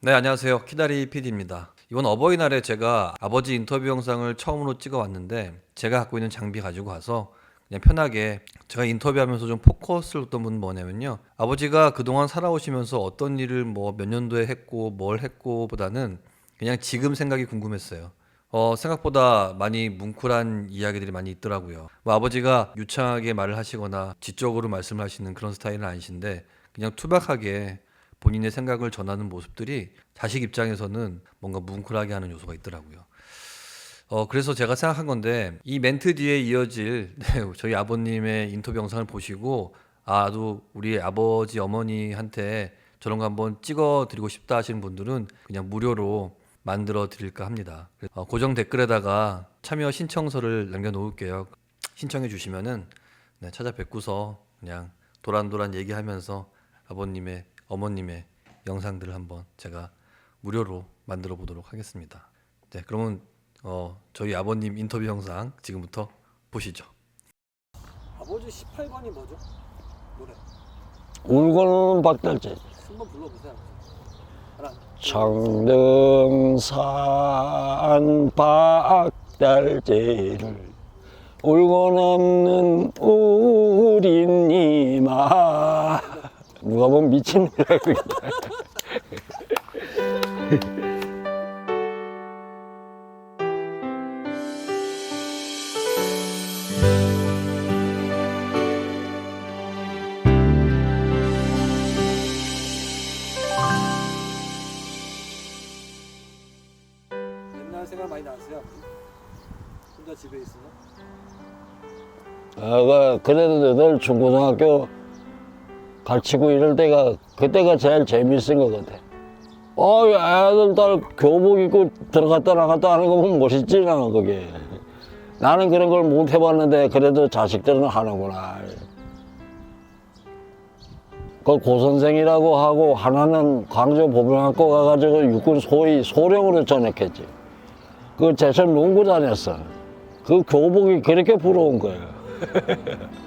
네, 안녕하세요. 키다리 PD입니다. 이번 어버이날에 제가 아버지 인터뷰 영상을 처음으로 찍어 왔는데 제가 갖고 있는 장비 가지고 가서 그냥 편하게 제가 인터뷰하면서 좀 포커스를 뒀던 분 뭐냐면요. 아버지가 그동안 살아오시면서 어떤 일을 뭐 몇 년도에 했고 뭘 했고 보다는 그냥 지금 생각이 궁금했어요. 어, 생각보다 많이 뭉클한 이야기들이 많이 있더라고요. 뭐 아버지가 유창하게 말을 하시거나 지적으로 말씀을 하시는 그런 스타일은 아니신데 그냥 투박하게 본인의 생각을 전하는 모습들이 자식 입장에서는 뭔가 뭉클하게 하는 요소가 있더라고요. 어, 그래서 제가 생각한 건데 이 멘트 뒤에 이어질 네, 저희 아버님의 인터뷰 영상을 보시고 아, 나도 우리 아버지 어머니한테 저런 거 한번 찍어 드리고 싶다 하시는 분들은 그냥 무료로 만들어 드릴까 합니다. 어, 고정 댓글에다가 참여 신청서를 남겨 놓을게요. 신청해 주시면은 네, 찾아뵙고서 그냥 도란도란 얘기하면서 아버님의 어머님의 영상들을 한번 제가 무료로 만들어 보도록 하겠습니다. 네, 그러면 어, 저희 아버님 인터뷰 영상 지금부터 보시죠. 아버지 18번이 뭐죠? 노래 울고는 박달재 한번 불러보세요. 하나, 청등산 박달재를 울고 남는 우리님아 누가 보면 미친이라고 옛날 생각 많이 나세요? 혼자 집에 있으면? 아, 그래도 늘 중고등학교 가르치고 이럴 때가 그때가 제일 재밌은 것 같아. 어, 애들 딸 교복 입고 들어갔다 나갔다 하는 거 보면 멋있지, 나는 그게. 나는 그런 걸 못 해봤는데 그래도 자식들은 하는구나. 그 고선생이라고 하고 하나는 광주 보병학교 가가지고 육군 소위 소령으로 전역했지. 그 제천 농구 다녔어. 그 교복이 그렇게 부러운 거예요.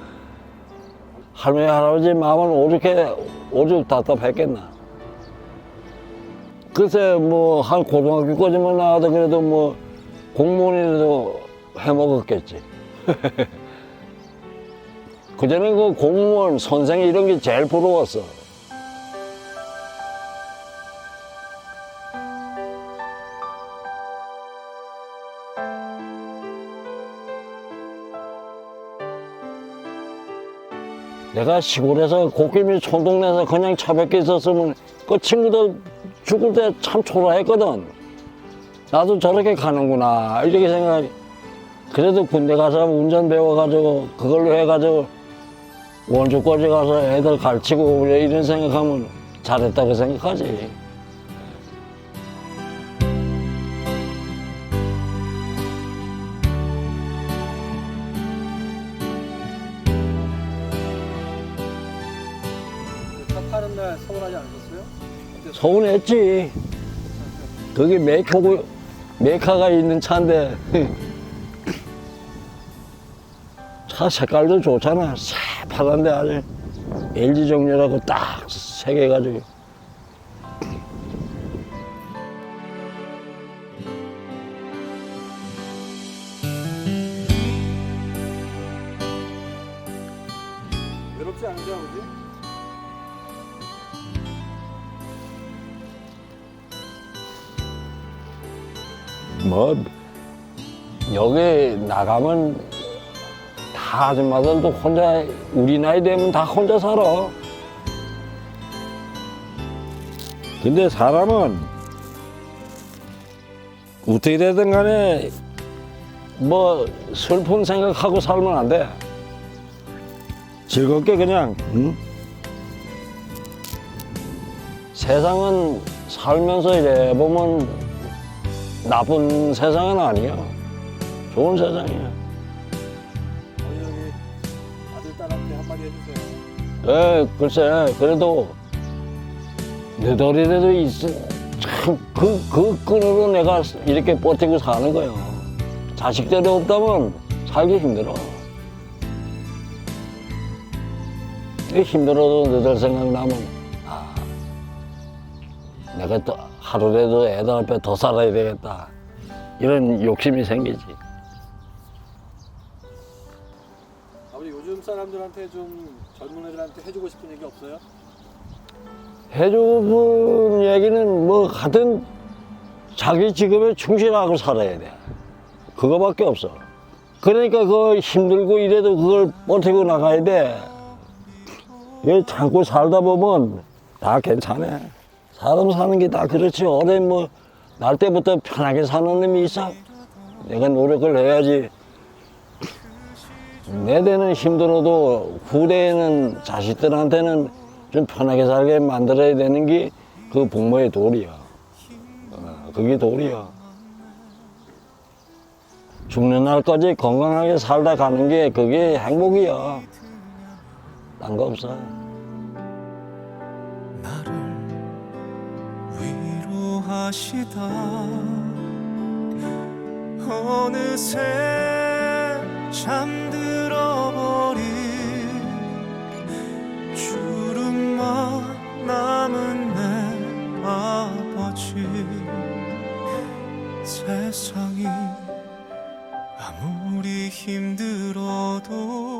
할머니 할아버지 마음은 오죽해 오죽 답답했겠나. 글쎄 뭐 한 고등학교까지만 나와도 그래도 뭐 공무원이라도 해먹었겠지. 그전에 그 공무원 선생 이런 게 제일 부러웠어. 내가 시골에서 고기미 촌동네에서 그냥 차볍게 있었으면 그 친구들 죽을 때 참 초라했거든. 나도 저렇게 가는구나 이렇게 생각. 그래도 군대 가서 운전 배워가지고 그걸로 해가지고 원주까지 가서 애들 가르치고 이런 생각하면 잘했다고 생각하지. 타는 날 서운하지 않으셨어요? 서운했지. 그게 메카고 메카가 있는 차인데 차 색깔도 좋잖아. 새파란데 아주 LG 정렬하고 딱세개 가지고. 외롭지 않으세요, 아버지? 뭐 여기 나가면 다 아줌마들도 혼자 우리 나이 되면 다 혼자 살아. 근데 사람은 어떻게 되든 간에 뭐 슬픈 생각하고 살면 안 돼. 즐겁게 그냥 응? 세상은 살면서 이래 보면 나쁜 세상은 아니야. 좋은 세상이야. 여기 아들, 딸한테 한마디 해주세요. 예, 글쎄, 그래도 너덜이라도 있, 참, 그, 그 끈으로 내가 이렇게 버티고 사는 거야. 자식들이 없다면 살기 힘들어. 힘들어도 너덜 생각나면, 아, 내가 또 하루라도 애들 앞에 더 살아야 되겠다. 이런 욕심이 생기지. 아버지 요즘 사람들한테 좀 젊은 애들한테 해주고 싶은 얘기 없어요? 해주는 얘기는 뭐 하든 자기 직업에 충실하고 살아야 돼. 그거밖에 없어. 그러니까 그 힘들고 이래도 그걸 버티고 나가야 돼. 이게 참고 살다 보면 다 괜찮아. 사람 사는 게 다 그렇지. 오래 뭐, 날 때부터 편하게 사는 놈이 있어. 내가 노력을 해야지. 내 대는 힘들어도 후대에는 자식들한테는 좀 편하게 살게 만들어야 되는 게그 부모의 도리야. 어, 그게 도리야. 죽는 날까지 건강하게 살다 가는 게 그게 행복이야. 딴 거 없어. 위로하시다 어느새 잠들어 버린 주름만 남은 내 아버지. 세상이 아무리 힘들어도